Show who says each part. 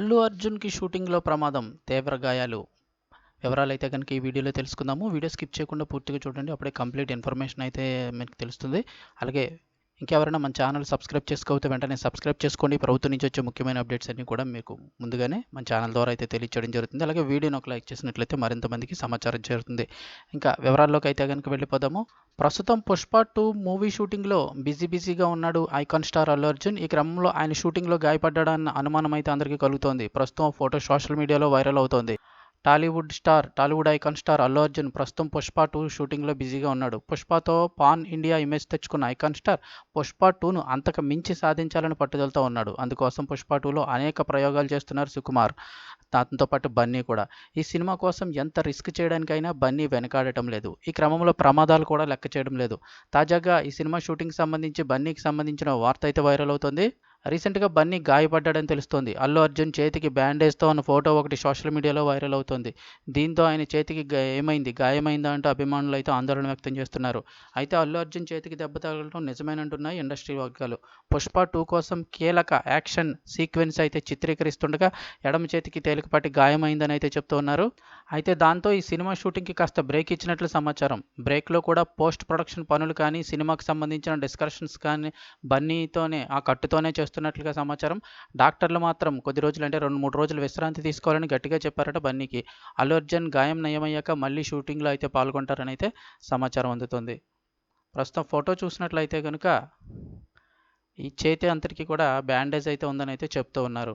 Speaker 1: అల్లు అర్జున్‌కి షూటింగ్‌లో ప్రమాదం, తీవ్ర గాయాలు. వివరాలు అయితే గనుక ఈ వీడియోలో తెలుసుకుందాము. వీడియో స్కిప్ చేయకుండా పూర్తిగా చూడండి. అప్పుడే కంప్లీట్ ఇన్ఫర్మేషన్ అయితే మీకు తెలుస్తుంది. అలాగే ఇంకెవరైనా మన ఛానల్ సబ్స్క్రైబ్ చేసుకోకపోతే వెంటనే సబ్స్క్రైబ్ చేసుకోండి. ప్రభుత్వం నుంచి వచ్చే ముఖ్యమైన అప్డేట్స్ అన్నీ కూడా మీకు ముందుగానే మన ఛానల్ ద్వారా అయితే తెలియచేయడం జరుగుతుంది. అలాగే వీడియోని ఒక లైక్ చేసినట్లయితే మరింత మందికి సమాచారం చేరుతుంది. ఇంకా వివరాల్లోకి అయితే గనుక వెళ్ళిపోదాము. ప్రస్తుతం 'పుష్ప టూ మూవీ షూటింగ్‌లో బిజీ బిజీగా ఉన్నాడు ఐకాన్ స్టార్ అల్లు అర్జున్. ఈ క్రమంలో ఆయన షూటింగ్‌లో గాయపడ్డాడన్న అనుమానం అయితే అందరికీ కలుగుతోంది. ప్రస్తుతం ఫోటో సోషల్ మీడియాలో వైరల్ అవుతోంది. Tollywood star Tollywood icon star Allu Arjun ప్రస్తుతం 'పుష్ప టూ షూటింగ్‌లో బిజీగా ఉన్నాడు. 'పుష్ప'తో పాన్ ఇండియా ఇమేజ్ తెచ్చుకున్న ఐకాన్ స్టార్ 'పుష్ప టూను అంతకు మించి సాధించాలని పట్టుదలతో ఉన్నాడు. అందుకోసం 'పుష్ప టూలో అనేక ప్రయోగాలు చేస్తున్నారు సుకుమార్. దాంతో పాటు బన్నీ కూడా. ఈ సినిమా కోసం ఎంత రిస్క్ చేయడానికైనా బన్నీ వెనకాడటం లేదు. ఈ క్రమంలో ప్రమాదాలు కూడా లెక్క చేయడం లేదు. తాజాగా ఈ సినిమా షూటింగ్ సంబంధించి బన్నీకి సంబంధించిన వార్త అయితే వైరల్ అవుతోంది. రీసెంట్‌గా బన్నీ గాయపడ్డాడని తెలుస్తోంది. అల్లు అర్జున్ చేతికి బ్యాండేజ్‌తో ఉన్న ఫోటో ఒకటి సోషల్ మీడియాలో వైరల్ అవుతోంది. దీంతో ఆయన చేతికి ఏమైంది? గాయమైందా అంటూ అభిమానులు అయితే ఆందోళన వ్యక్తం చేస్తున్నారు. అయితే అల్లు అర్జున్ చేతికి దెబ్బ తగలడం నిజమేనంటున్నాయి ఇండస్ట్రీ వర్గాలు. 'పుష్ప టూ కోసం కీలక యాక్షన్ సీక్వెన్స్ అయితే చిత్రీకరిస్తుండగా ఎడమ చేతికి తేలికపాటి గాయమైందని అయితే చెప్తూ ఉన్నారు. అయితే దాంతో ఈ సినిమా షూటింగ్‌కి కాస్త బ్రేక్ ఇచ్చినట్లు సమాచారం. బ్రేక్‌లో కూడా పోస్ట్ ప్రొడక్షన్ పనులు కానీ, సినిమాకి సంబంధించిన డిస్కషన్స్ కానీ బన్నీతోనే ఆ కట్టుతోనే చేస్తున్నట్లుగా సమాచారం. డాక్టర్లు మాత్రం కొద్ది రోజులు అంటే 2, 3 రోజులు విశ్రాంతి తీసుకోవాలని గట్టిగా చెప్పారట బన్నీకి. అల్లు అర్జున్ గాయం నయమయ్యాక మళ్ళీ షూటింగ్‌లో అయితే పాల్గొంటారని అయితే సమాచారం అందుతోంది. ప్రస్తుతం ఫోటో చూసినట్లయితే కనుక ఈ చేతి అంతటికీ కూడా బ్యాండేజ్ అయితే ఉందని అయితే చెప్తూ ఉన్నారు.